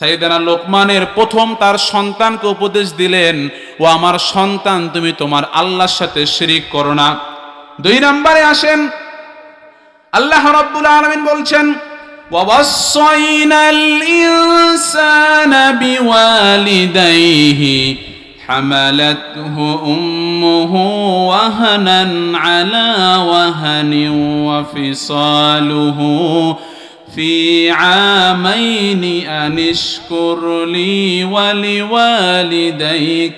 সাইদানা লোকমানের প্রথম তার সন্তানকে উপদেশ দিলেন ও আমার সন্তান তুমি তোমার আল্লাহর সাথে শিরিক করো না দুই নম্বরে আসেন আল্লাহ রাব্বুল আলামিন বলছেন ووصينا الإنسان بوالديه حملته أمه وهنا على وهن وفصاله في عامين أن اشكر لي ولوالديك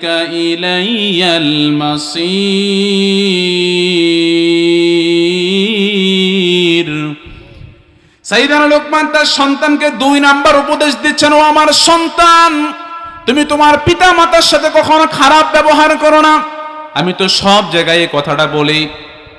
إلي المصير সাইদানা লোকমান তার সন্তানকে দুই নাম্বার উপদেশ দিচ্ছেন ও আমার সন্তান তুমি তোমার পিতা মাতার সাথে কখনো খারাপ ব্যবহার করো না আমি তো সব জায়গায় এই কথাটা বলি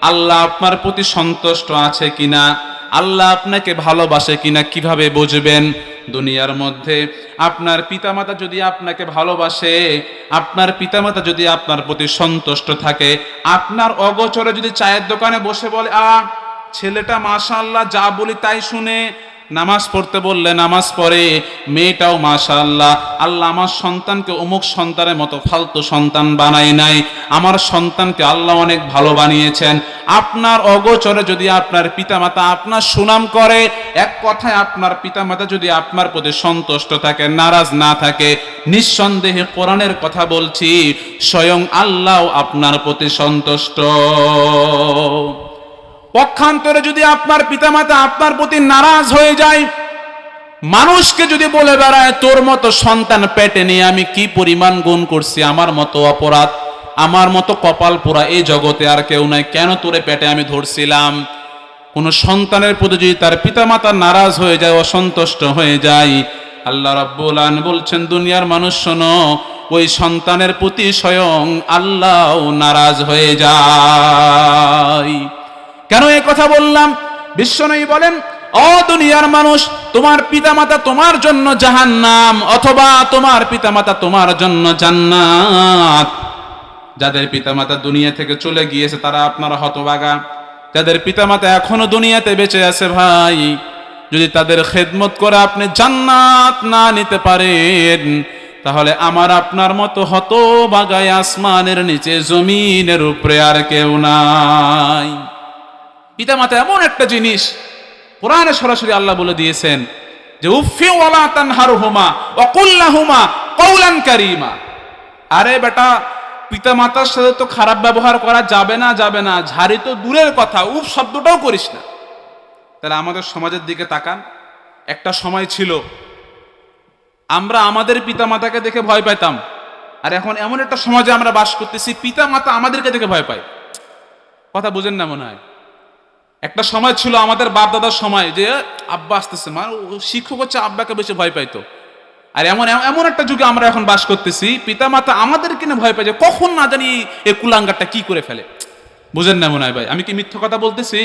আল্লাহ আপনার প্রতি সন্তুষ্ট আছে কিনা আল্লাহ আপনাকে ভালোবাসে কিনা কীভাবে বুঝবেন? দুনিয়ার মধ্যে আপনার পিতামাতা যদি আপনাকে ভালোবাসে, আপনার পিতামাতা যদি আপনার প্রতি সন্তুষ্ট থাকে, আপনার অগোচরে যদি চায়ের দোকানে বসে বলে আ ছেলেটা মাশাআল্লাহ যা বলি তাই শুনে নামাজ পড়তে বললে নামাজ পড়ে, মেয়েটাও মাশাআল্লাহ। আল্লাহ আমার সন্তানকে অমুক সন্তানের মতো ফালতু সন্তান বানাই নাই। আমার সন্তানকে আল্লাহ অনেক ভালো বানিয়েছেন। আপনার অগোচরে যদি আপনার পিতামাতা আপনার সুনাম করে, এক কথায় আপনার পিতামাতা যদি আপনার প্রতি সন্তুষ্ট থাকে, নারাজ না থাকে, নিঃসন্দেহে কোরআনের কথা বলছি, স্বয়ং আল্লাহ আপনার প্রতি সন্তুষ্ট। পক্ষান্তরে যদি আপনার পিতামাতা আপনার প্রতি নারাজ হয়ে যায়, মানুষকে যদি বলে বেড়ায়, তোর মতো সন্তান পেটে নিয়ে আমি কি পরিমাণ গুণ করছি? আমার মতো অপরাধ, আমার মতো কপাল পোড়া এই জগতে আর কেউ নাই। কেন তোরে পেটে আমি ধরছিলাম? কোন সন্তানের প্রতি যদি তার পিতামাতা নারাজ হয়ে যায়, অসন্তুষ্ট হয়ে যায়, আল্লাহ রাব্বুল আলামিন বলছেন, দুনিয়ার মানুষ শোনো, ওই সন্তানের প্রতি স্বয়ং আল্লাহ নারাজ হয়ে যায়। কেন এই কথা বললাম? বিশ্বনয়ী বলেন ও দুনিয়ার মানুষ, তোমার পিতামাতা তোমার জন্য জাহান্নাম অথবা তোমার পিতামাতা তোমার জন্য জান্নাত। যাদের পিতামাতা দুনিয়া থেকে চলে গিয়েছে, তারা আপনারা হতবাগা। যাদের পিতামাতা এখনও দুনিয়াতে বেঁচে আছে ভাই, যদি তাদের খেদমত করে আপনি জান্নাত না নিতে পারেন, তাহলে আমার আপনার মতো হতবাগায় আসমানের নিচে, জমিনের উপরে আর কেউ নাই। পিতামাতা এমন একটা জিনিস, কোরআনে সরাসরি আল্লাহ বলে দিয়েছেন যে হুমা হুমা আরে বেটা পিতা মাতার সাথে তো খারাপ ব্যবহার করা যাবে না যাবে না, ঝাড়ি তো দূরের কথা, উফ, শব্দটাও করিস না। তাহলে আমাদের সমাজের দিকে তাকান। একটা সময় ছিল, আমরা আমাদের পিতা মাতাকে দেখে ভয় পাইতাম। আর এখন এমন একটা সমাজে আমরা বাস করতেছি পিতা মাতা আমাদেরকে দেখে ভয় পায়। কথা বুঝেন না মনে হয়? একটা সময় ছিল, আমাদের বাপ দাদার সময়, যে আব্বা আসতেছে মানে শিক্ষক হচ্ছে আব্বাকে বেশি ভয় পাইতো। আর এমন এমন একটা যুগে আমরা এখন বাস করতেছি পিতা মাতা আমাদের কিনে ভয় পাই যে কখন না জানি এই কুলাঙ্গারটা কি করে ফেলে। বুঝেন না মনে হয় ভাই, আমি কি মিথ্য কথা বলতেছি?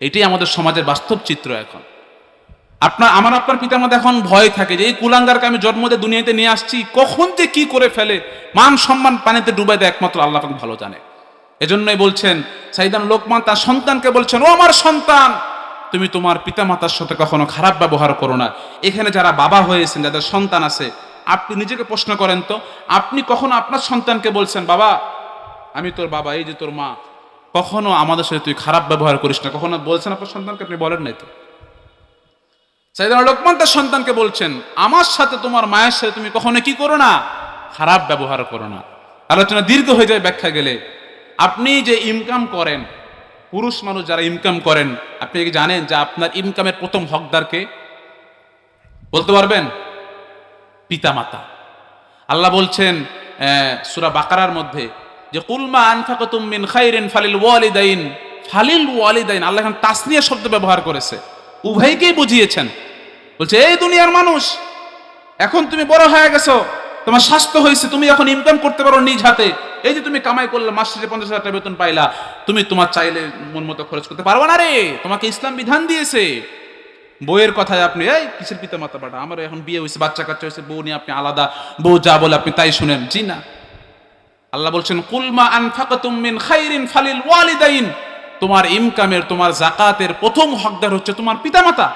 এটাই আমাদের সমাজের বাস্তব চিত্র এখন। আপনার, আমার, আপনার পিতামাতা এখন ভয় থাকে যে এই কুলাঙ্গারকে আমি জন্ম দিয়ে দুনিয়াতে নিয়ে আসছি, কখন যে কি করে ফেলে। মান সম্মান পানিতে ডুবাই দেয় একমাত্র আল্লাহ ভালো জানে। এজন্যই বলছেন, সাইদান লোকমান তার সন্তানকে বলছেন, ও আমার সন্তান, তুমি তোমার পিতামাতার সাথে কখনো খারাপ ব্যবহার করো না। এখানে যারা বাবা হয়েছেন, যাদের সন্তান আছে, আপনি নিজেকে প্রশ্ন করেন তো, আপনি কখনো আপনার সন্তানকে বলছেন, বাবা, আমি তোর বাবা, এই যে তোর মা, কখনো আমাদের সাথে তুই খারাপ ব্যবহার করিস না? কখনো বলছেন আপনার সন্তানকে? আপনি বলেন নাই তো। সাইদান লোকমান তার সন্তানকে বলছেন, আমার সাথে তোমার মায়ের সাথে তুমি কখনো কি করো না? খারাপ ব্যবহার করো না। আলোচনা দীর্ঘ হয়ে যায় ব্যাখ্যা গেলে। আপনি যে ইনকাম করেন, পুরুষ মানুষ যারা ইনকাম করেন, আপনি কি জানেন যে আপনার ইনকামের প্রথম হকদারকে বলতে পারবেন? পিতামাতা। আল্লাহ বলছেন সুরা বাকারার মধ্যে যে কুলমা আনফাকুম মিন খাইরিন ফালিল ওয়ালিদাইন। ফালিল ওয়ালিদাইন, আল্লাহ এখন তাসনিয়া শব্দ ব্যবহার করেছে। উভয়কেই বুঝিয়েছেন। বলছে, এই দুনিয়ার মানুষ, এখন তুমি বড় হয়ে গেছো, তোমার স্বাস্থ্য হয়েছে, তুমি এখন ইনকাম করতে পারো নিজ হাতে। এই যে তুমি কামাই করলে, মাস শেষে পঞ্চাশ হাজার টাকা বেতন পাইলা, তুমি তোমার চাইলে মন মতো খরচ করতে পারব না রে। তোমাকে ইসলাম বিধান দিয়েছে। বইয়ের কথায় আপনি, এই, কিসের পিতা মাতা পাঠা আমার এখন বিয়ে হয়েছে, বাচ্চা কাচ্চা হয়েছে, বউ নিয়ে আপনি আলাদা, বউ যা বলে আপনি তাই শুনেন। জি না। আল্লাহ বলছেন কুলমা আনফাকাতুম মিন খাইরিন ফালিল ওয়ালিদাইন। তোমার ইনকামের, তোমার জাকাতের প্রথম হকদার হচ্ছে তোমার পিতামাতা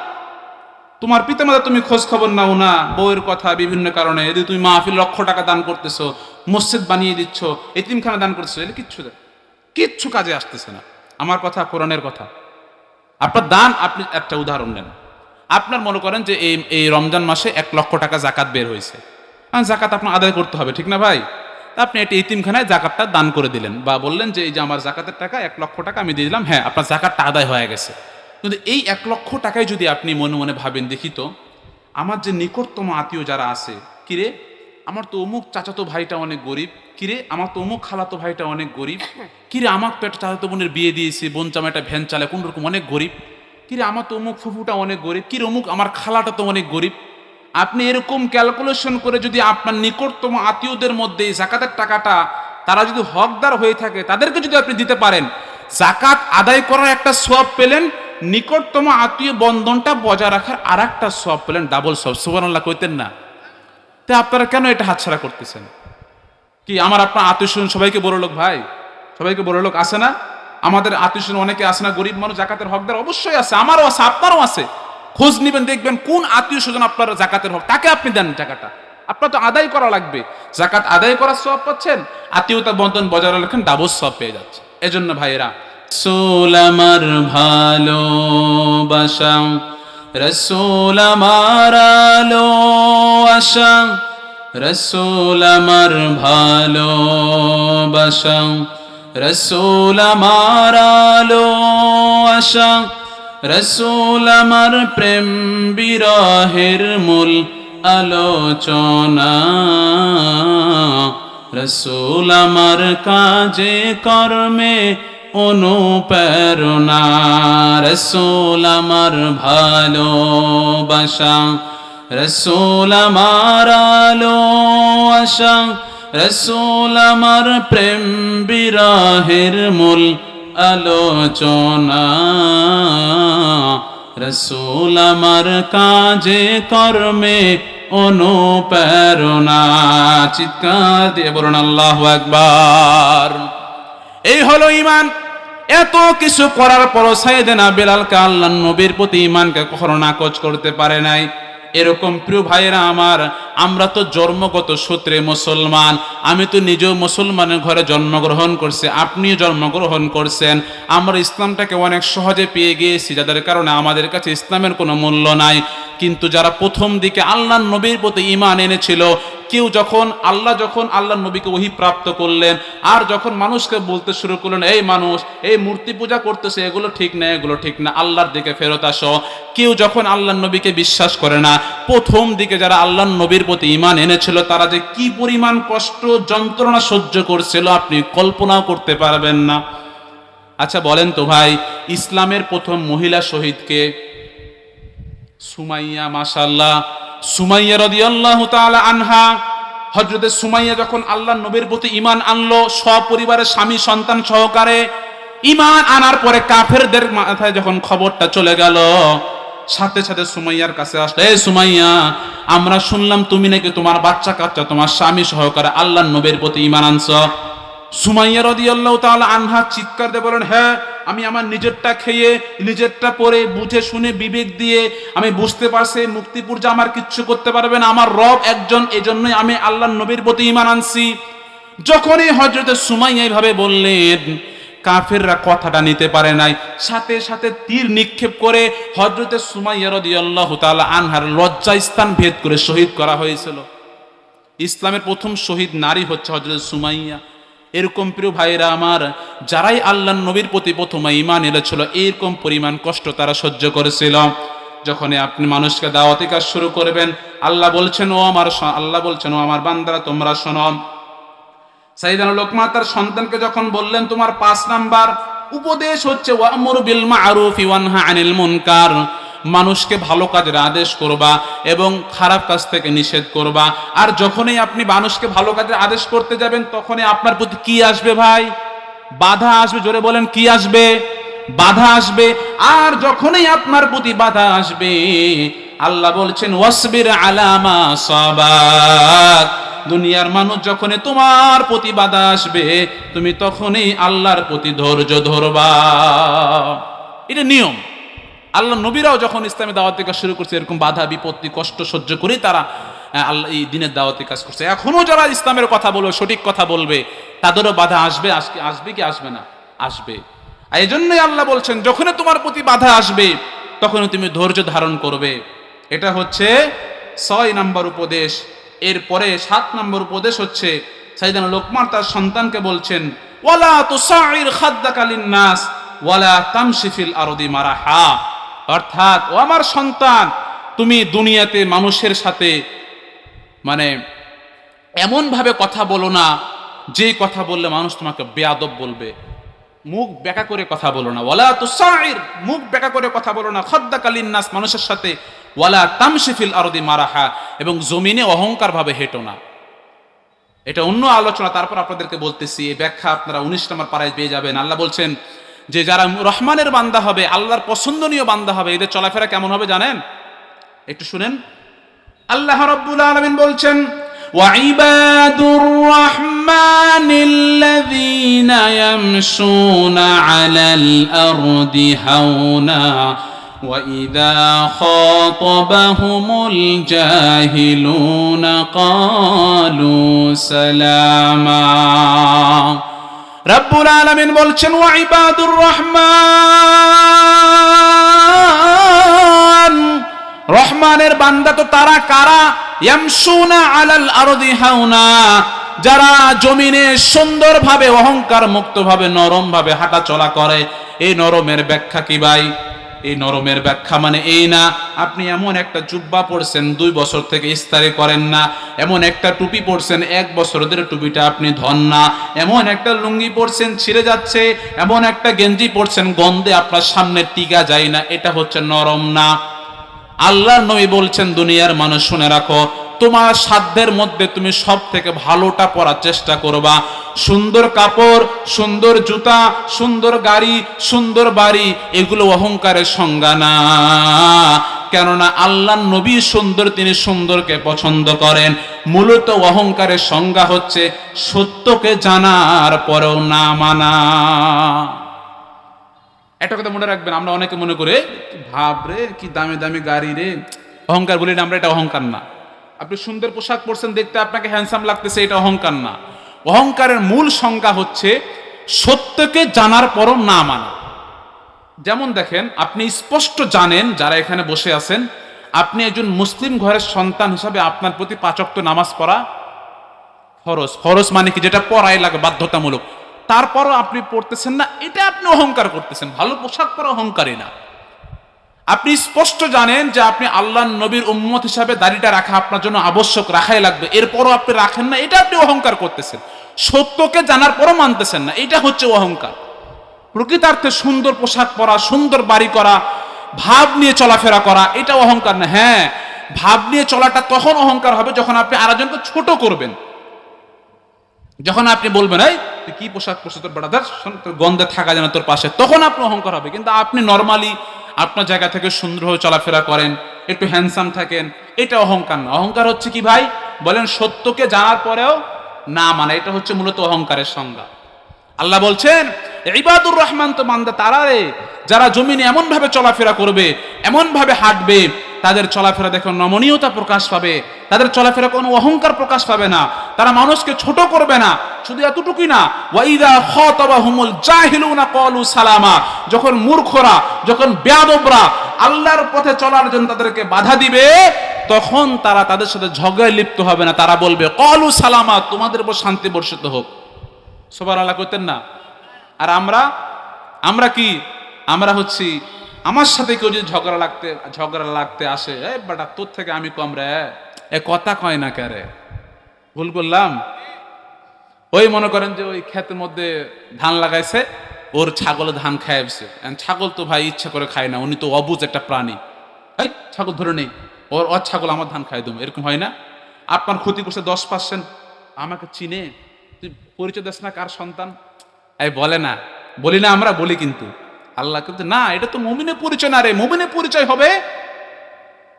তোমার পিতামাতা তুমি খোঁজ খবর নাও না, বউয়ের কথা বিভিন্ন কারণে যদি তুমি মাহফিল লক্ষ টাকা দান করতেছো, মসজিদ বানিয়ে দিচ্ছ, এতিমখানা দান করতেছো এটা কিচ্ছু কিচ্ছু কাজে আসতেছে না। আমার কথা কোরআনের কথা। আপনার দান, আপনি একটা উদাহরণ নেন আপনার মনে করেন যে এই এই রমজান মাসে এক লক্ষ টাকা জাকাত বের হয়েছে। হ্যাঁ জাকাত আপনার আদায় করতে হবে, ঠিক না ভাই? আপনি এটি ইতিমখানায় জাকাতটা দান করে দিলেন বা বললেন যে এই যে আমার জাকাতের টাকা, এক লক্ষ টাকা আমি দিয়ে দিলাম হ্যাঁ আপনার জাকাতটা আদায় হয়ে গেছে। কিন্তু এই এক লক্ষ টাকায় যদি আপনি মনে মনে ভাবেন দেখি তো আমার যে নিকটতম আত্মীয় যারা আছে, কিরে, আমার তো অমুক চাচাতো ভাইটা অনেক গরিব, কিরে, আমার তো অমুক খালাতো ভাইটা অনেক গরিব, কিরে, আমার তো একটা চাচাতো বোনের বিয়ে দিয়েছে, বোন জামাইটা ভ্যান চালায়, কোন রকম অনেক গরিব, কিরে, আমার তো অমুক ফুফুটা অনেক গরিব, কিরে, অমুক আমার খালাটা তো অনেক গরিব। আপনি এরকম ক্যালকুলেশন করে যদি আপনার নিকটতম আত্মীয়দের মধ্যে জাকাতের টাকাটা, তারা যদি হকদার হয়ে থাকে, তাদেরকে যদি আপনি দিতে পারেন, জাকাত আদায় করার একটা সব পেলেন নিকটতম আত্মীয় বন্ধনটা বজায় রাখার আর একটা সব পেলেন ডাবল সব। সুবর্ণাল্লাহ কইতেন না। তা আপনারা কেন এটা হাতছাড়া করতেছেন? কি আমার আপনার আত্মীয় স্বজন সবাইকে বড় লোক ভাই? সবাইকে বড় লোক আছে না? আমাদের আত্মীয় স্বজন অনেকে আছে না? গরিব মানুষ, জাকাতের হকদার অবশ্যই আছে, আমারও আছে, আপনারও আছে। খোঁজ নিবেন, দেখবেন কোন আত্মীয় স্বজন আপনার জাকাতের হক তাকে আপনি দেন টাকাটা আপনার তো আদায় করা লাগবে। জাকাত আদায় করার সব পাচ্ছেন, আত্মীয়তা বন্ধন বজায় রাখেন ডাবল সব পেয়ে যাচ্ছে। এজন্য ভাইয়েরা সোল আমার ভালোবাসা, রসোল আমার আলো আশা রসোল আমার ভালোবাসা, রসোল আমার আলো আশা রসোল প্রেম বিরহের মূল আলোচনা, রসোল কাজে কর্মে অনুপ্রেরণা রসোল আমার ভালোবাসা, রসোল আমার আলো আশা রসোল আমার প্রেম বিরহের মূল আলোচনা, রসোল আমার কাজে, কর্মে অনুপ্রেরণা চিৎকার দিয়ে বলুন আল্লাহ একবার এই হলো ইমান এত কিছু করার পরও সাইদেনা বেলালকে আল্লাহ নবীর প্রতি ইমানকে কখনো নাকচ করতে পারে নাই। এরকম প্রিয় ভাইয়েরা আমার, আমরা তো জন্মগত সূত্রে মুসলমান। আমি তো নিজেও মুসলমানের ঘরে জন্মগ্রহণ করছি, আপনিও জন্মগ্রহণ করছেন। আমরা ইসলামটাকে অনেক সহজে পেয়ে গিয়েছি, যাদের কারণে আমাদের কাছে ইসলামের কোনো মূল্য নাই। কিন্তু যারা প্রথম দিকে আল্লাহ নবীর প্রতি ইমান এনেছিল কেউ যখন আল্লাহ যখন আল্লাহ নবীকে ওহি প্রাপ্ত করলেন, আর যখন মানুষকে বলতে শুরু করলেন, এই মানুষ, এই মূর্তি পূজা করতেছে, এগুলো ঠিক না, এগুলো ঠিক না, আল্লাহর দিকে ফেরত আসো। কেউ যখন আল্লাহ নবীকে বিশ্বাস করে না, প্রথম দিকে যারা আল্লাহ নবীর প্রতি ইমান এনেছিল, তারা যে কি পরিমাণ কষ্ট, যন্ত্রণা সহ্য করছিল, আপনি কল্পনাও করতে পারবেন না। আচ্ছা বলেন তো ভাই, ইসলামের প্রথম মহিলা শহীদকে সুমাইয়া মাশাল্লাহ সুমাইয়া রদিয়াল্লাহু তাআলা আনহা, হযরতে সুমাইয়া যখন আল্লাহ নবীর প্রতি ঈমান আনলো, সপরিবারের স্বামী সন্তান সহকারে ঈমান আনার পরে কাফেরদের মাথায় যখন খবরটা চলে গেল, সাথে সাথে সুমাইয়ার কাছে আসলো, এই সুমাইয়া, আমরা শুনলাম তুমি নাকি তোমার বাচ্চা কাচ্চা, তোমার স্বামী সহকারে আল্লাহ নবীর প্রতি ঈমান আনছো। সুমাইয়া রাদিয়াল্লাহু তাআলা আনহা চিৎকার দিয়ে বলেন হ্যাঁ আমি আমার নিজেরটা খেয়ে, নিজেরটা পরে বুঝে শুনে বিবেক দিয়ে আমি বুঝতে পারছি মুক্তি পূজা আমার কিচ্ছু করতে পারবে না, আমার রব একজন, এজন্যই আমি আল্লাহ নবীর প্রতি ঈমান আনছি। যখনই হযরতে সুমাইয়া এইভাবে বললেন, কাফেররা কথাটা নিতে পারে নাই। সাথে সাথে তীর নিক্ষেপ করে হযরতে সুমাইয়া রাদিয়াল্লাহু তাআলা আনহার লজ্জা স্থান ভেদ করে শহীদ করা হয়েছিল। ইসলামের প্রথম শহীদ নারী হচ্ছে হজরত সুমাইয়া। এরকম প্রিয় ভাইরা আমার, যারাই আল্লাহ নবীর প্রতি প্রথমে ইমান এনেছিল, এরকম পরিমাণ কষ্ট তারা সহ্য করেছিল। যখন আপনি মানুষকে দাওয়াতি কাজ শুরু করবেন, আল্লাহ বলছেন, ও আমার আল্লাহ বলছেন, ও আমার বান্দারা, তোমরা শোনো। সাইদান লোকমা তার সন্তানকে যখন বললেন, তোমার পাঁচ নাম্বার উপদেশ হচ্ছে, ওয়ামুর বিল মারুফ ওয়ানহা আনিল মুনকার। মানুষকে ভালো কাজের আদেশ করবা এবং খারাপ কাজ থেকে নিষেধ করবা। আর যখনই আপনি মানুষকে ভালো কাজের আদেশ করতে যাবেন, তখনই আপনার প্রতি কি আসবে ভাই? বাধা আসবে, জোরে বলেন, কি আসবে? বাধা আসবে। আর যখনই আপনার প্রতি বাধা আসবে, আল্লাহ বলছেন, ওয়াসবির আলামা সাবাক দুনিয়ার মানুষ যখনই তোমার প্রতি বাধা আসবে, তুমি তখনই আল্লাহর প্রতি ধৈর্য ধরবা। এটা নিয়ম। আল্লাহ নবীরাও যখন ইসলামী দাওয়াতি কাজ শুরু করছে, এরকম বাধা, বিপত্তি, কষ্ট সহ্য করেই তারা আল্লাহ এই দিনের দাওয়াতি কাজ করছে। এখনও যারা ইসলামের কথা বলবে, সঠিক কথা বলবে, তাদেরও বাধা আসবে, আজকে আসবে কি আসবে না? আসবে। আর এই জন্যই আল্লাহ বলছেন, যখনই তোমার প্রতি বাধা আসবে, তখনই তুমি ধৈর্য ধারণ করবে। এটা হচ্ছে ছয় নাম্বার উপদেশ। এরপরে সাত নম্বর উপদেশ হচ্ছে, সাইদানা লোকমান তার সন্তানকে বলছেন, ওয়ালা তুসাইর খাদ্দাকালিন নাস ওয়ালা তামশিফিল আরদি মারাহা। অর্থাৎ, ও আমার সন্তান, তুমি দুনিয়াতে মানুষের সাথে মানে এমন ভাবে কথা বলো না যে কথা বললে মানুষ তোমাকে বেয়াদব বলবে। মুখ বেকা করে কথা বলো না। ওয়ালা তুসাইর, মুখ বেকা করে কথা বলো না। খদ্দাকালীন নাস মানুষের সাথে। ওয়ালা তামশিফিল আরদি মারাহা, এবং জমিনে অহংকার ভাবে হেঁটো না। এটা অন্য আলোচনা, তারপর আপনাদেরকে বলতেছি ব্যাখ্যা আপনারা উনিশ নম্বর পাড়ায় পেয়ে যাবেন। আল্লাহ বলছেন যে যারা রহমানের বান্দা হবে আল্লাহর পছন্দনীয় বান্দা হবে এদের চলাফেরা কেমন হবে জানেন একটু শুনেন আল্লাহ রব্বুল আলমিন বলছেন وعباد الرحمن الذين يمشون على الأرض هونا وإذا خاطبهم الجاهلون قالوا سلاما রব্বুল আলমিন বলছেন ওয়াইবাদুর রহমান। রহমানের বান্দা তো তারা কারা? ইয়ামসুনা আলাল আরদি হাউনা যারা জমিনে সুন্দরভাবে অহংকার মুক্তভাবে নরমভাবে হাঁটাচলা করে। এই নরমের ব্যাখ্যা কি ভাই? এই নরমের ব্যাখ্যা মানে এই না, আপনি এমন একটা জুব্বা পড়ছেন দুই বছর থেকে ইস্তারি করেন না, এমন একটা টুপি পরছেন এক বছর ধরে টুপিটা আপনি ধন না, এমন একটা লুঙ্গি পরছেন ছিঁড়ে যাচ্ছে, এমন একটা গেঞ্জি পরছেন গন্ধে আপনার সামনে টিকা যায় না, এটা হচ্ছে নরম না। আল্লাহ নবী বলছেন, দুনিয়ার মানুষ শুনে রাখো তোমার সাধ্যের মধ্যে তুমি সব থেকে ভালোটা পরার চেষ্টা করবা। সুন্দর কাপড়, সুন্দর জুতা, সুন্দর গাড়ি, সুন্দর বাড়ি, এগুলো অহংকারের সংজ্ঞা না। কেননা আল্লাহ নবী সুন্দর, তিনি সুন্দরকে পছন্দ করেন। মূলত অহংকারের সংজ্ঞা হচ্ছে সত্যকে জানার পরেও না মানা। একটা কথা মনে রাখবেন, আমরা অনেকে মনে করে ভাব রে, কি দামি দামি গাড়ি রে। অহংকার বলি না, আমরা এটা অহংকার না। আপনি সুন্দর পোশাক পরছেন, দেখতে আপনাকে হ্যান্ডসাম লাগতেছে, এটা অহংকার না। অহংকারের মূল সংজ্ঞা হচ্ছে সত্যকে জানার পরও না মানা। যেমন দেখেন, আপনি স্পষ্ট জানেন যারা এখানে বসে আছেন, আপনি একজন মুসলিম ঘরের সন্তান হিসাবে আপনার প্রতি পাচক্ত নামাজ পড়া ফরজ। ফরজ মানে কি? যেটা পড়াই লাগে, বাধ্যতামূলক। তারপরও আপনি পড়তেছেন না, এটা আপনি অহংকার করতেছেন। ভালো পোশাক পরা অহংকারই না। আপনি স্পষ্ট জানেন যে আপনি আল্লাহ নবীর উম্মত হিসাবে দাড়িটা রাখা আপনার জন্য আবশ্যক, রাখাই লাগবে। এরপরও আপনি রাখেন না, এটা আপনি অহংকার করতেছেন। সত্যকে জানার পরও মানতেছেন না, এটা হচ্ছে অহংকার। প্রকৃতার্থে সুন্দর পোশাক পরা, সুন্দর বাড়ি করা, ভাব নিয়ে চলাফেরা করা, এটা অহংকার না। হ্যাঁ ভাব নিয়ে চলাটা তখন অহংকার হবে যখন আপনি আরেকজনকে ছোট করবেন। যখন আপনি বলবেন, এই কি পোশাক পরছিস তোর বেড়াদার গন্ধে থাকা যেন তোর পাশে। তখন আপনার অহংকার হবে। কিন্তু আপনি নর্মালি আপনার জায়গা থেকে সুন্দরভাবে চলাফেরা করেন, একটু হ্যান্ডসাম থাকেন, এটা অহংকার না। অহংকার হচ্ছে কি ভাই? বলেন সত্যকে জানার পরেও না মানে এটা হচ্ছে মূলত অহংকারের সংজ্ঞা। আল্লাহ বলছেন, ইবাদুর রহমান তো মান্দা তারা রে যারা জমিনে এমন ভাবে চলাফেরা করবে, এমনভাবে হাঁটবে তাদের চলাফেরা দেখে নমনীয়তা প্রকাশ পাবে, তাদের চলাফেরা কোনো অহংকার প্রকাশ পাবে না, তারা মানুষকে ছোট করবে না, শুধু এতটুকুই না, ওয়াইদা খাতাবা হুমুল জাহিলুনা ক্বালু সালামা, যখন মূর্খরা, যখন বেয়াদবরা আল্লাহর পথে চলার জন্য তাদেরকে বাধা দিবে, তখন তারা তাদের সাথে ঝগড়ায় লিপ্ত হবে না, তারা বলবে কলু সালামা, তোমাদের উপর শান্তি বর্ষিত হোক। সবার আল্লাহ করতেন না। আর আমরা আমরা কি? আমরা হচ্ছি আমার সাথে কেউ যদি ঝগড়া লাগতে ঝগড়া লাগতে আসে, এ বাটা, তোর থেকে আমি কম রে, এ কথা কয় না কে রে ভুল করলাম। ওই মনে করেন যে ওই ক্ষেতের মধ্যে ধান লাগাইছে, ওর ছাগল ধান খাইছে ছাগল তো ভাই ইচ্ছা করে খায় না, উনি তো অবুজ একটা প্রাণী। এই ছাগল ধরে নেই, ওর ওর ছাগল আমার ধান খাই দেবো, এরকম হয় না? আপনার ক্ষতি করছে দশ পার্সেন্ট আমাকে চিনে, তুই পরিচয় দিস না কার সন্তান? এই বলে না, বলি না আমরা, বলি কিন্তু। আল্লাহ কিন্তু, না, এটা তো মুমিনের পরিচয় না রে, মুমিনের পরিচয় হবে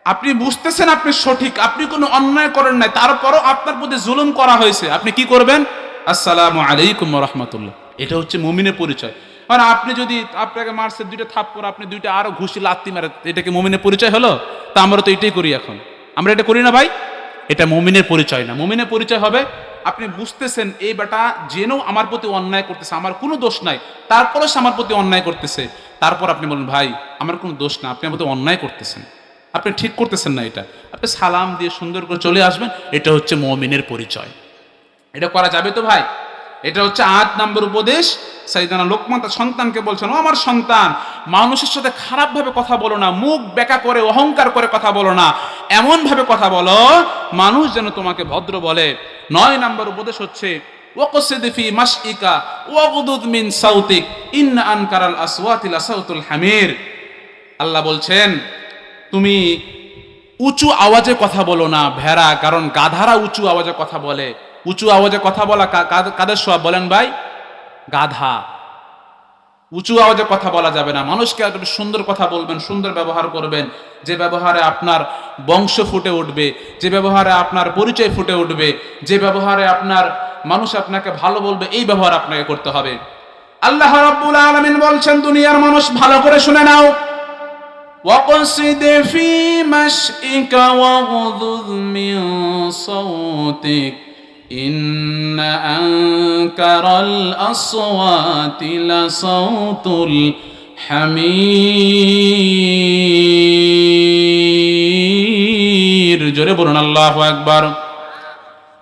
আপনি বুঝতেছেন আপনি সঠিক, আপনি কোনো অন্যায় করেন নাই, তারপরও আপনার প্রতি জুলুম করা হয়েছে, আপনি কি করবেন? আসসালামু আলাইকুম রহমতুল্লাহ। এটা হচ্ছে মুমিনের পরিচয়। মানে আপনি যদি আপনাকে মারছে দুইটা থাপ্পড়, আপনি দুইটা আরও ঘুষি লাত্তি মারে, এটা কি মমিনের পরিচয় হলো? তা আমরা তো এটাই করি এখন। আমরা এটা করি না ভাই? এটা মমিনের পরিচয় না। মমিনের পরিচয় হবে, আপনি বুঝতেছেন, এই বেটা জেনেও আমার প্রতি অন্যায় করতেছে, আমার কোনো দোষ নাই। তারপরে সে আমার প্রতি অন্যায় করতেছে। তারপর আপনি বলেন, ভাই, আমার কোনো দোষ না, আপনি আমার প্রতি অন্যায় করতেছেন। আপনি ঠিক করতেছেন না এটা। আপনি সালাম দিয়ে সুন্দর করে চলে আসবেন, এটা হচ্ছে মমিনের পরিচয়। এটা করা যাবে তো, ভাই? এটা হচ্ছে আট নম্বর উপদেশ। সাইদানা লোকমান তার সন্তানকে বলছেন, ও আমার সন্তান, মানুষের সাথে খারাপভাবে কথা বলো না, মুখ বেকা করে, অহংকার করে কথা বলো না। এমন ভাবে কথা বলো, মানুষ যেন তোমাকে ভদ্র বলে। নয় নম্বর উপদেশ হচ্ছে, ওয়াকসিদ ফি মাসইকা ওয়াগদুদ মিন সাউতিক, ইন্না আনকারাল আসওয়াতিল সাউতুল হামির। আল্লাহ বলছেন, তুমি উঁচু আওয়াজে কথা বলো না, ভেড়া, কারণ গাধারা উঁচু আওয়াজে কথা বলে। উঁচু আওয়াজে কথা বলা কা- কা- কাদের সব বলেন ভাই গাধা উঁচু আওয়াজে কথা বলা যাবে না মানুষকে একটু সুন্দর কথা বলবেন সুন্দর ব্যবহার করবেন যে ব্যবহারে আপনার বংশ ফুটে উঠবে যে ব্যবহারে আপনার পরিচয় ফুটে উঠবে যে ব্যবহারে আপনার মানুষ আপনাকে ভালো বলবে এই ব্যবহার আপনাকে করতে হবে আল্লাহ রাব্বুল আলামিন বলছেন দুনিয়ার মানুষ ভালো করে শুনে নাও وقصد في مشئك واغضض من صوتك إن أنكر الأصوات لصوت الحمير জোরে বলুন আল্লাহ একবার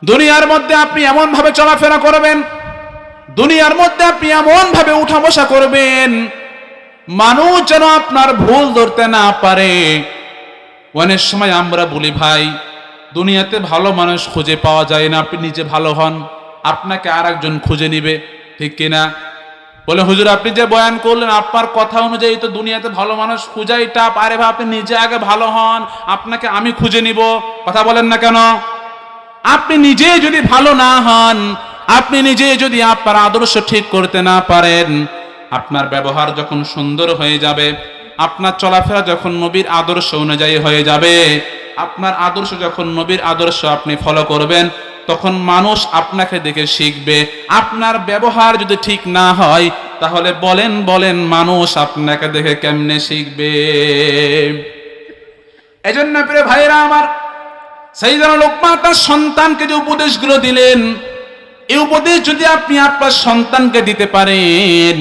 দুনিয়ার মধ্যে আপনি এমন ভাবে চলাফেরা করবেন দুনিয়ার মধ্যে আপনি এমন ভাবে উঠা বসা করবেন মানুষ যেন আপনার ভুল ধরতে না পারে অনেক সময় আমরা বলি ভাই দুনিয়াতে ভালো মানুষ খুঁজে পাওয়া যায় না, আপনি নিজে ভালো হন, আপনাকে আর একজন খুঁজে নিবে, ঠিক কিনা? বলে, হুজুর, আপনি যে বয়ান করলেন, আপনার কথা অনুযায়ী তো দুনিয়াতে ভালো মানুষ খুঁজাই টাপ। আরে ভাই, আপনি নিজে আগে ভালো হন, আপনাকে আমি খুঁজে নিব। কথা বলেন না কেন? আপনি নিজে যদি ভালো না হন, আপনি নিজে যদি আপনার আদর্শ ঠিক করতে না পারেন, আপনার ব্যবহার যখন সুন্দর হয়ে যাবে, আপনার চলাফেরা যখন নবীর আদর্শ অনুযায়ী হয়ে যাবে আপনার আদর্শ যখন নবীর আদর্শ আপনি ফলো করবেন, তখন মানুষ আপনাকে দেখে শিখবে। আপনার ব্যবহার যদি ঠিক না হয়, তাহলে বলেন বলেন মানুষ আপনাকে দেখে কেমনে শিখবে? এজন্য প্রিয় ভাইরা আমার সেই যেন লোকমা তার সন্তানকে যে উপদেশগুলো দিলেন, এই উপদেশ যদি আপনি আপনার সন্তানকে দিতে পারেন,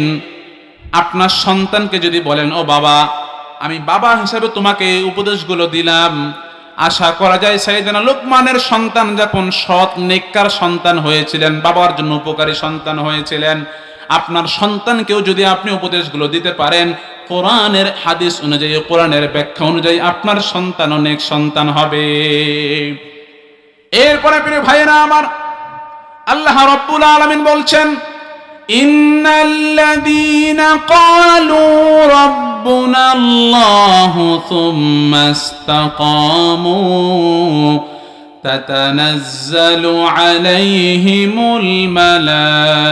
আপনার সন্তানকে যদি বলেন, ও বাবা, আমি বাবা হিসাবে তোমাকে এই উপদেশগুলো দিলাম আশা করা যায় সাইদানা লোকমানের সন্তান যখন সৎ, নেককার সন্তান হয়েছিলেন, বাবার জন্য উপকারী সন্তান হয়েছিলেন। আপনার সন্তানকেও যদি আপনি উপদেশগুলো দিতে পারেন, কোরআনের হাদিস অনুযায়ী, কোরআনের ব্যাখ্যা অনুযায়ী আপনার সন্তান অনেক সন্তান হবে। এরপরে ভাইয়েরা আমার, আল্লাহ রব্বুল আলামিন বলছেন ان الذين قالوا ربنا الله ثم استقاموا تتنزل عليهم الملائكه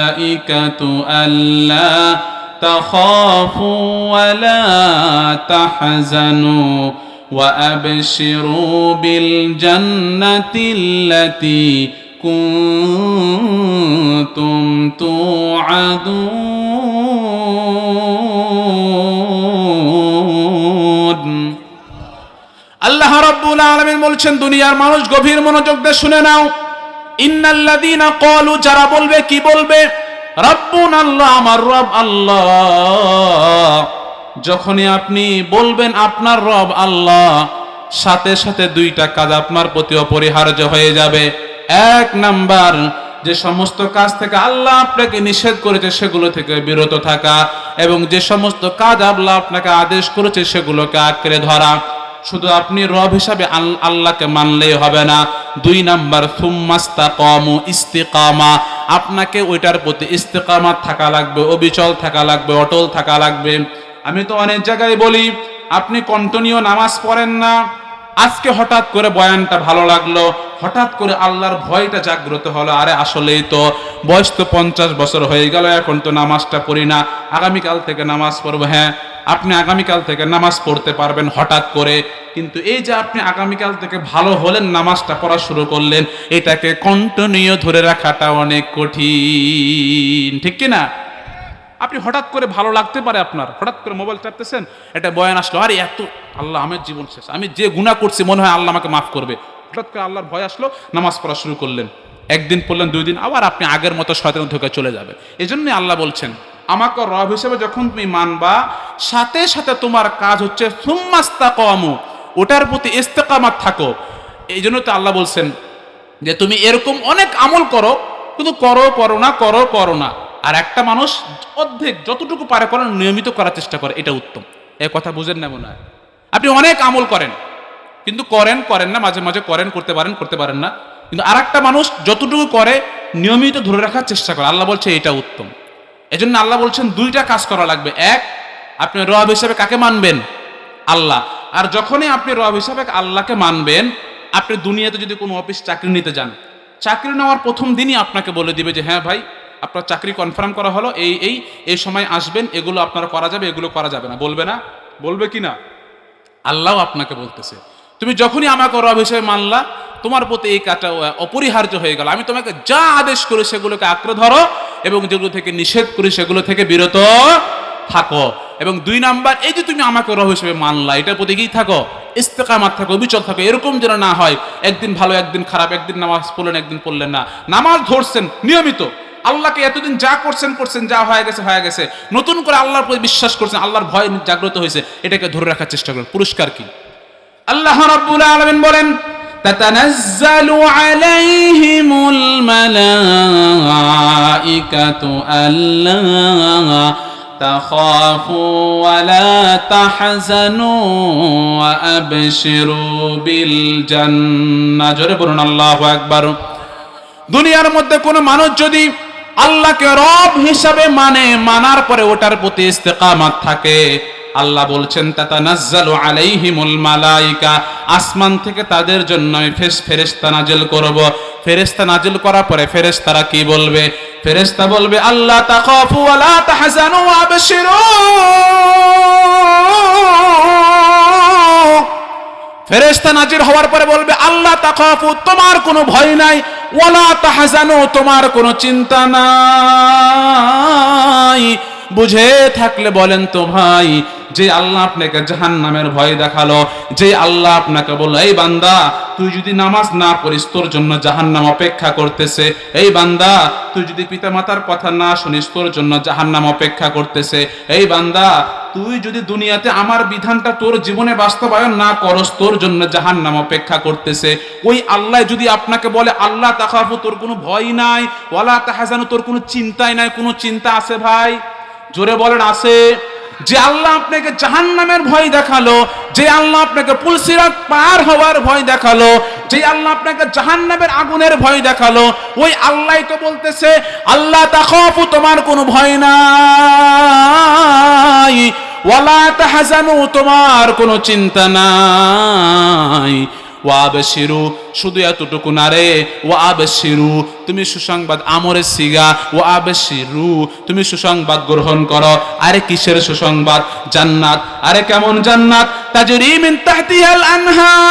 الا تخافوا ولا تحزنوا وابشروا بالجنه التي كنتم توعدون আল্লাহ রাব্বুল আলামিন বলছেন দুনিয়ার মানুষ গভীর মনোযোগ দিয়ে শুনে নাও ইন্নাল্লাযীনা ক্বালু যারা বলবে কি বলবে রাব্বুন আল্লাহ আমার রব আল্লাহ যখনই আপনি বলবেন আপনার রব আল্লাহ সাথে সাথে দুইটা কাজ আপনার প্রতি অপরিহার্য হয়ে যাবে এক নাম্বার, যে সমস্ত কাজ থেকে আল্লাহ আপনাকে নিষেধ করেছে, সেগুলো থেকে বিরত থাকা এবং যে সমস্ত কাজ আল্লাহ আপনাকে আদেশ করেছে, সেগুলোকে আঁকড়ে ধরা। শুধু আপনি রব হিসাবে আল- আল্লাহকে মানলেই হবে না। দুই নাম্বার সুম্মাস্তা কম ইস্তিকামা। আপনাকে ওইটার প্রতি ইস্তেকামাত থাকা লাগবে, অবিচল থাকা লাগবে, অটল থাকা লাগবে। আমি তো অনেক জায়গায় বলি, আপনি কন্টিনিউ নামাজ পড়েন না আজকে হঠাৎ করে বয়ানটা ভালো লাগল, হঠাৎ করে আল্লাহর ভয়টা জাগ্রত হলো, আরে আসলেই তো বয়স তো পঞ্চাশ বছর হয়ে গেল, এখন তো নামাজটা পড়ি না, আগামীকাল থেকে নামাজ পড়ব হ্যাঁ আপনি আগামীকাল থেকে নামাজ পড়তে পারবেন হঠাৎ করে, কিন্তু এই যে আপনি আগামীকাল থেকে ভালো হলেন, নামাজটা পড়া শুরু করলেন, এটাকে কন্টিনিউ ধরে রাখাটা অনেক কঠিন, ঠিক কি না আপনি হঠাৎ করে ভালো লাগতে পারে আপনার। হঠাৎ করে মোবাইল চাপতেছেন, একটা বয়ান আসলো, আরে এত, আল্লাহ, আমার জীবন শেষ। আমি যে গুণা করছি, মনে হয় আল্লাহ আমাকে মাফ করবে। হঠাৎ করে আল্লাহর ভয় আসলো, নামাজ পড়া শুরু করলেন। একদিন পড়লেন, দুই দিন, আবার আপনি আগের মতো শয়তান ধোকে চলে যাবে এই জন্যই আল্লাহ বলছেন, আমাকে রব হিসেবে যখন তুমি মানবা, সাথে সাথে তোমার কাজ হচ্ছে সুম্মাস্তা কমু ওটার প্রতি ইস্তেকামাত থাকো। এই জন্য তো আল্লাহ বলছেন যে, তুমি এরকম অনেক আমল করো, কিন্তু করো করো না, করো করো না। আর একটা মানুষ অর্ধেক যতটুকু পারে করেন, নিয়মিত করার চেষ্টা করে, এটা উত্তম। এ কথা বুঝেন না মনে হয়। আপনি অনেক আমল করেন, কিন্তু করেন করেন না, মাঝে মাঝে করেন, করতে পারেন করতে পারেন না। কিন্তু আর একটা মানুষ যতটুকু করে, নিয়মিত ধরে রাখার চেষ্টা করে। আল্লাহ বলছে, এটা উত্তম। এজন্য আল্লাহ বলছেন, দুইটা কাজ করা লাগবে। এক, আপনি রব হিসাবে কাকে মানবেন? আল্লাহ। আর যখনই আপনি রব হিসাবে আল্লাহকে মানবেন, আপনি দুনিয়াতে যদি কোনো অফিস চাকরি নিতে যান, চাকরি নেওয়ার প্রথম দিনই আপনাকে বলে দিবে যে হ্যাঁ ভাই আপনার চাকরি কনফার্ম করা হলো, এই এই এই সময় আসবেন, এগুলো আপনারা করা যাবে, এগুলো করা যাবে না। বলবে না? বলবে কি না? আল্লাহ আপনাকে বলতেছে, তুমি যখনই আমাকে রব হিসেবে মানলা, তোমার প্রতি এই কাজটা অপরিহার্য হয়ে গেল। আমি তোমাকে যা আদেশ করি সেগুলোকে আঁকড়ে ধরো এবং যেগুলো থেকে নিষেধ করি সেগুলো থেকে বিরত থাকো। এবং দুই নাম্বার, এই যে তুমি আমাকে রব হিসেবে মানলা, এটার প্রতি কি থাকো? ইস্তেকামাত থাকো অবিচল থাকো। এরকম যেন না হয়, একদিন ভালো, একদিন খারাপ, একদিন নামাজ পড়লেন, একদিন পড়লেন না। নামাজ ধরছেন, নিয়মিত। আল্লাহকে এতদিন যা করছেন করছেন যা হয়ে গেছে হয়ে গেছে নতুন করে আল্লাহর প্রতি বিশ্বাস করছেন আল্লাহর ভয় জাগ্রত হয়েছে এটাকে ধরে রাখার চেষ্টা করেন পুরস্কার কি আল্লাহ রাব্বুল আলামিন বলেন تتنزل عليهم الملائكة ألا تخافوا ولا تحزنوا وأبشروا بالجنة জোরে বলুন আল্লাহু আকবার দুনিয়ার মধ্যে কোনো মানুষ যদি আল্লাহকে রব হিসাবে মানে মানার পরে ওটার প্রতি ইস্তেকামাত থাকে। আল্লাহ বলছেন, তাতানাজ্জালু আলাইহিমুল মালাইকা আসমান থেকে তাদের জন্য ফেরেশতা নাজিল করব। ফেরেশতা নাজিল করার পরে ফেরেশতারা কি বলবে? ফেরেশতা বলবে আল্লাহ তাখাফু ওয়া লা তাহজানু ওয়া আবশিরু। ফেরেশতা নাজির হওয়ার পরে বলবে আল্লাহ তাকাফু তোমার কোনো ভয় নাই। ওয়ালা তাহাজানু তোমার কোনো চিন্তা নাই। বুঝে থাকলে বলেন তো ভাই যে আল্লাহ আপনাকে জাহান্নামের ভয় দেখাল, যে আল্লাহ আপনাকে বলল, এই বান্দা, তুই যদি নামাজ না পড়িস, তোর জন্য জাহান্নাম অপেক্ষা করতেছে। এই বান্দা, তুই যদি পিতামাতার কথা না শুনিস, তোর জন্য জাহান্নাম অপেক্ষা করতেছে। এই বান্দা, তুই যদি দুনিয়াতে আমার বিধানটা তোর জীবনে বাস্তবায়ন না করস, তোর জন্য জাহান্নাম অপেক্ষা করতেছে। ওই আল্লাহ যদি আপনাকে বলে, আল্লাহ তাকাফু তোর কোনো ভয় নাই, ওয়ালা তাহাজানু, তোর কোনো চিন্তাই নাই, কোনো চিন্তা আছে ভাই? জোরে বলেন, আছে। যে আল্লাহ আপনাকে জাহান্নামের ভয় দেখাল, যে আল্লাহ আপনাকে পুলসিরাত পার হওয়ার ভয় দেখাল, যে আল্লাহ আপনাকে জাহান্নামের আগুনের ভয় দেখাল, ওই আল্লাহ তো বলতেছে, আল্লাহ তাখাফু, তোমার কোনো ভয় নাই। ওয়ালা তাহাজানু, তোমার কোনো চিন্তা নাই। ওয়াবশিরু, শুধু এতটুকু না রে, ওয়াবশিরু, তুমি সুসংবাদ আমরের সিগা, ওয়াবশিরু, তুমি সুসংবাদ গ্রহণ করো। আরে কিসের সুসংবাদ? জান্নাত। আরে কেমন জান্নাত? তাজরি মিন তাহতিহাল আনহার।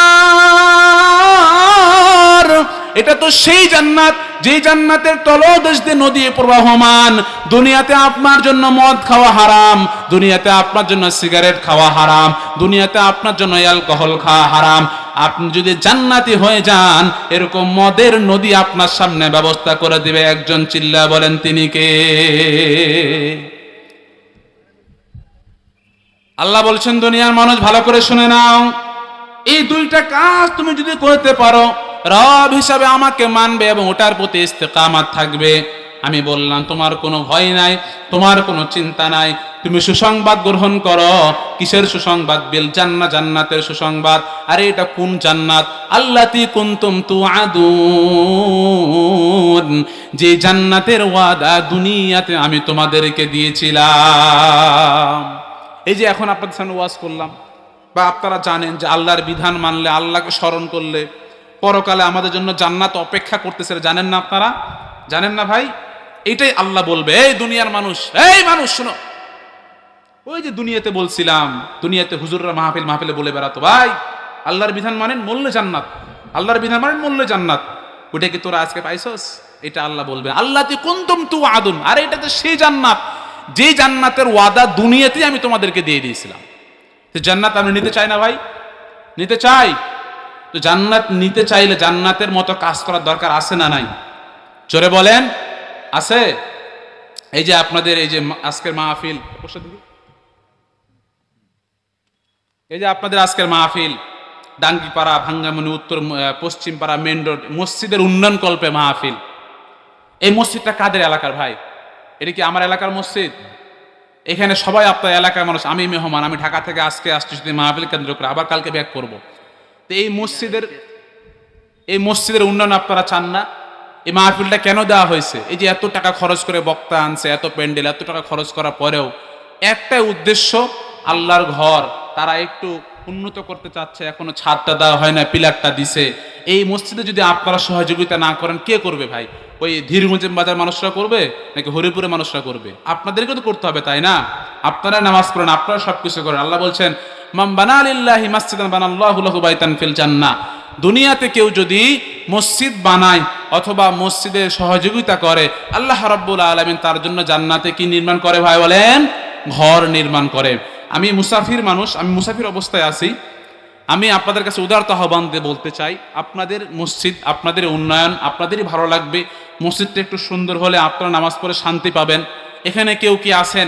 এটা তো সেই জান্নাত, যেই জান্নাতের তলদেশ দিয়ে নদী প্রবাহমান। দুনিয়াতে আপনার জন্য মদ খাওয়া হারাম, দুনিয়াতে আপনার জন্য সিগারেট খাওয়া হারাম, দুনিয়াতে আপনার জন্য অ্যালকোহল খাওয়া হারাম আপনি যদি জান্নাতি হয়ে যান, এরকম মদের নদী আপনার সামনে ব্যবস্থা করে দিবে। একজন চিল্লা বলেন, তিনি কে? আল্লাহ বলছেন, দুনিয়ার মানুষ ভালো করে শুনে নাও। এই দুইটা কাজ তুমি যদি করতে পারো, রব হিসাবে আমাকে মানবে এবং ওটার প্রতি ইস্তেকামাত থাকবে। আমি বললাম, তোমার কোনো ভয় নাই, তোমার কোনো চিন্তা নাই। তুমি সুসংবাদ গ্রহণ করো। কিসের সুসংবাদ? বিল জান্না, জান্নাতের সুসংবাদ। আরে এটা কোন জান্নাত? আল্লাতি কুনতুম তু আদুন যে জান্নাতের ওয়াদা দুনিয়াতে আমি তোমাদেরকে দিয়েছিলাম। এই যে এখন আপনাদের সামনে ওয়াজ করলাম। বা আপনারা জানেন যে আল্লাহর বিধান মানলে, আল্লাহকে স্মরণ করলে, পরকালে আমাদের জন্য জান্নাত অপেক্ষা করতেছে। জানেন না আপনারা? জানেন না ভাই? এটাই আল্লাহ বলবে, এই দুনিয়ার মানুষ, এই মানুষ, শোনো। ওই যে দুনিয়াতে বলছিলাম, দুনিয়াতে হুজুররা মাহফিল মাহফিলে বলে বেড়াতো, ভাই, আল্লাহর বিধান মানেন মূল্য জান্নাত, আল্লাহর বিধান মানেন মূল্য জান্নাত। ওটা কি তোরা আজকে পাইছস? এটা আল্লাহ বলবে আল্লাহ তুই কুন্তম তু আদুন আরে এটা তো সেই জান্নাত, যে জান্নাতের ওয়াদা দুনিয়াতেই আমি তোমাদেরকে দিয়ে দিয়েছিলাম। তো জান্নাত আমি নিতে চাই না, ভাই? নিতে চাই? তো জান্নাত নিতে চাইলে জান্নাতের মতো কাজ করার দরকার আছে না নাই? জোরে বলেন, আছে? এই যে আপনাদের এই যে আজকের মাহফিল দেখি। এই যে আপনাদের আজকের মাহফিল ডাঙ্গিপাড়া ভাঙ্গামনি উত্তর আহ, পশ্চিম পাড়া মেন রোড মসজিদের উন্নয়ন কল্পে মাহফিল। এই মসজিদটা কাদের এলাকার ভাই? এটা কি আমার এলাকার মসজিদ? এখানে সবাই আপনার এলাকার মানুষ আমি মেহমান আমি ঢাকা থেকে আজকে আসছি শুধু মাহফিল কেন্দ্র করে আবার কালকে ব্যাক করব। তো এই মসজিদের এই মসজিদের উন্নয়ন আপনারা চান না? এই মাহফিলটা কেন দেওয়া হয়েছে? এই যে এত টাকা খরচ করে বক্তা আনছে এত প্যান্ডেল এত টাকা খরচ করার পরেও একটাই উদ্দেশ্য আল্লাহর ঘর। তারা একটু উন্নত করতে চাচ্ছে, এখনও ছাদটা দেওয়া হয় না, পিলারটা দিছে। এই মসজিদে যদি আপনারা সহযোগিতা না করেন, কে করবে ভাই? ওই ধীরগঞ্জের বাজার মানুষরা করবে, নাকি হরিপুরে মানুষরা করবে? আপনাদেরকে তো করতে হবে, তাই না? আপনারা নামাজ পড়েন, আপনারা সবকিছু করেন। আল্লাহ বলছেন বাইতান ফিল দুনিয়াতে কেউ যদি মসজিদ বানায় অথবা মসজিদের সহযোগিতা করে, আল্লাহ রাব্বুল আলামিন তার জন্য জান্নাতে কি নির্মাণ করে ভাই বলেন? ঘর নির্মাণ করে। আমি মুসাফির মানুষ, আমি মুসাফির অবস্থায় আছি। আমি আপনাদের কাছে উদারত আহ্বান দিয়ে বলতে চাই, আপনাদের মসজিদ, আপনাদের উন্নয়ন, আপনাদেরই ভালো লাগবে। মসজিদটা একটু সুন্দর হলে আপনারা নামাজ পড়ে শান্তি পাবেন। এখানে কেউ কি আছেন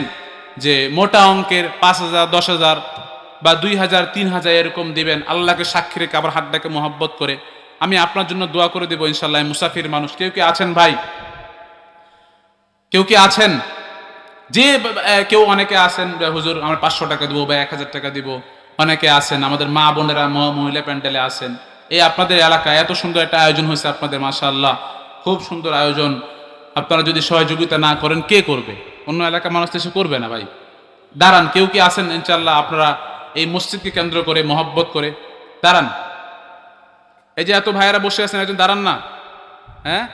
যে মোটা অঙ্কের পাঁচ হাজার, দশ হাজার বা দুই হাজার, তিন হাজার এরকম দিবেন? আল্লাহকে সাক্ষী রেখে আবার হাতটাকে মোহাব্বত করে। আমি আপনার জন্য দোয়া করে দেবো ইনশাল্লাহ মুসাফির মানুষ। কেউ কি আছেন ভাই? কেউ কি আছেন? যে কেউ অনেকে আছেন হুজুর, আমার পাঁচশো টাকা দিব বা এক হাজার টাকা দিব। অনেকে আছেন, আমাদের মা বোনেরা মহিলা প্যান্ডেলে আছেন। এই আপনাদের এলাকায় এত সুন্দর একটা আয়োজন হয়েছে আপনাদের, মাশাআল্লাহ। খুব সুন্দর আয়োজন। আপনারা যদি সহযোগিতা না করেন, কে করবে? অন্য এলাকার মানুষ এসে করবে না ভাই। দাঁড়ান, কেউ কি আছেন? ইনশাল্লাহ আপনারা এই মসজিদকে কেন্দ্র করে, মহব্বত করে। দাঁড়ান। এই যে এত ভাইয়েরা বসে আছেন, একজন দাঁড়ান না। হ্যাঁ?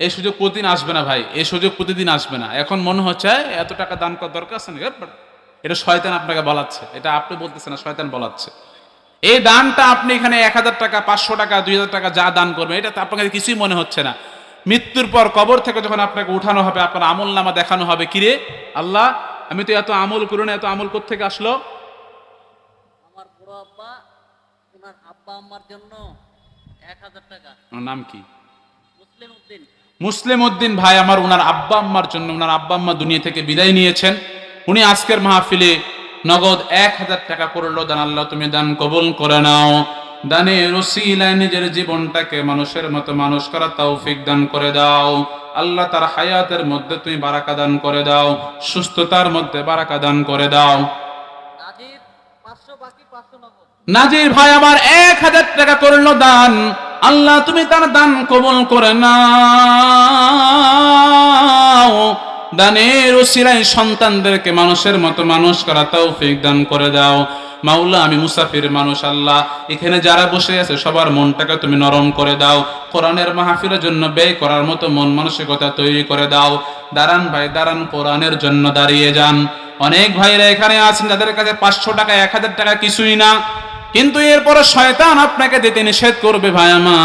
এই সুযোগ প্রতিদিন আসবে না ভাই এই সুযোগ প্রতিদিন আসবে না। এখন মনে হচ্ছে এত টাকা দান করার দরকার আছে না এটা শয়তান আপনাকে বলাচ্ছে এটা আপনি বলতেছেন না শয়তান বলাচ্ছে। এই দানটা আপনি এখানে এক হাজার টাকা পাঁচশো টাকা দুই হাজার টাকা যা দান করবেন এটা তো আপনাকে কিছুই মনে হচ্ছে না। মৃত্যুর পর কবর থেকে যখন আপনাকে উঠানো হবে আপনার আমল নামা দেখানো হবে কিরে আল্লাহ আমি তো এত আমল করি না এত আমল থেকে আসলো? আমার বড় আব্বা ওনার আব্বা আম্মার জন্য এক হাজার টাকা। নাম কি? মুসলিম উদ্দিন। মুসলিম উদ্দিন ভাই আমার ওনার আব্বা আম্মার জন্য ওনার আব্বা আম্মা দুনিয়া থেকে বিদায় নিয়েছেন। উনি আজকের মাহফিলে নগদ এক হাজার টাকা করল দান আল্লাহ তুমি দান কবুল করে নাও। দানে রসিলায় নিজের জীবনটাকে মানুষের মতো মানুষ করা তৌফিক দান করে দাও। আল্লাহ তার হায়াতের মধ্যে তুমি বারাকা দান করে দাও সুস্থতার মধ্যে বারাকা দান করে দাও। নাজির ভাই আমার এক হাজার টাকা করল দান। আল্লাহ, তুমি তার দান কবুল করে নাও। দানের ওসিরাই সন্তানদেরকে মানুষের মতো মানুষ করা তৌফিক দান করে দাও। মাওলা, আমি মুসাফির মানুষ, আল্লাহ। এখানে যারা বসে আছে, সবার মনটাকে তুমি নরম করে দাও। কোরআনের মাহফিলের জন্য ব্যয় করার মতো মন মানসিকতা তৈরি করে দাও। দাঁড়ান ভাই দাঁড়ান কোরআনের জন্য দাঁড়িয়ে যান। অনেক ভাইরা এখানে আছেন, যাদের কাছে পাঁচশো টাকা, এক হাজার টাকা কিছুই না। কিন্তু এরপরে শয়তান আপনাকে দিতে নিষেধ করবে ভাই আমার।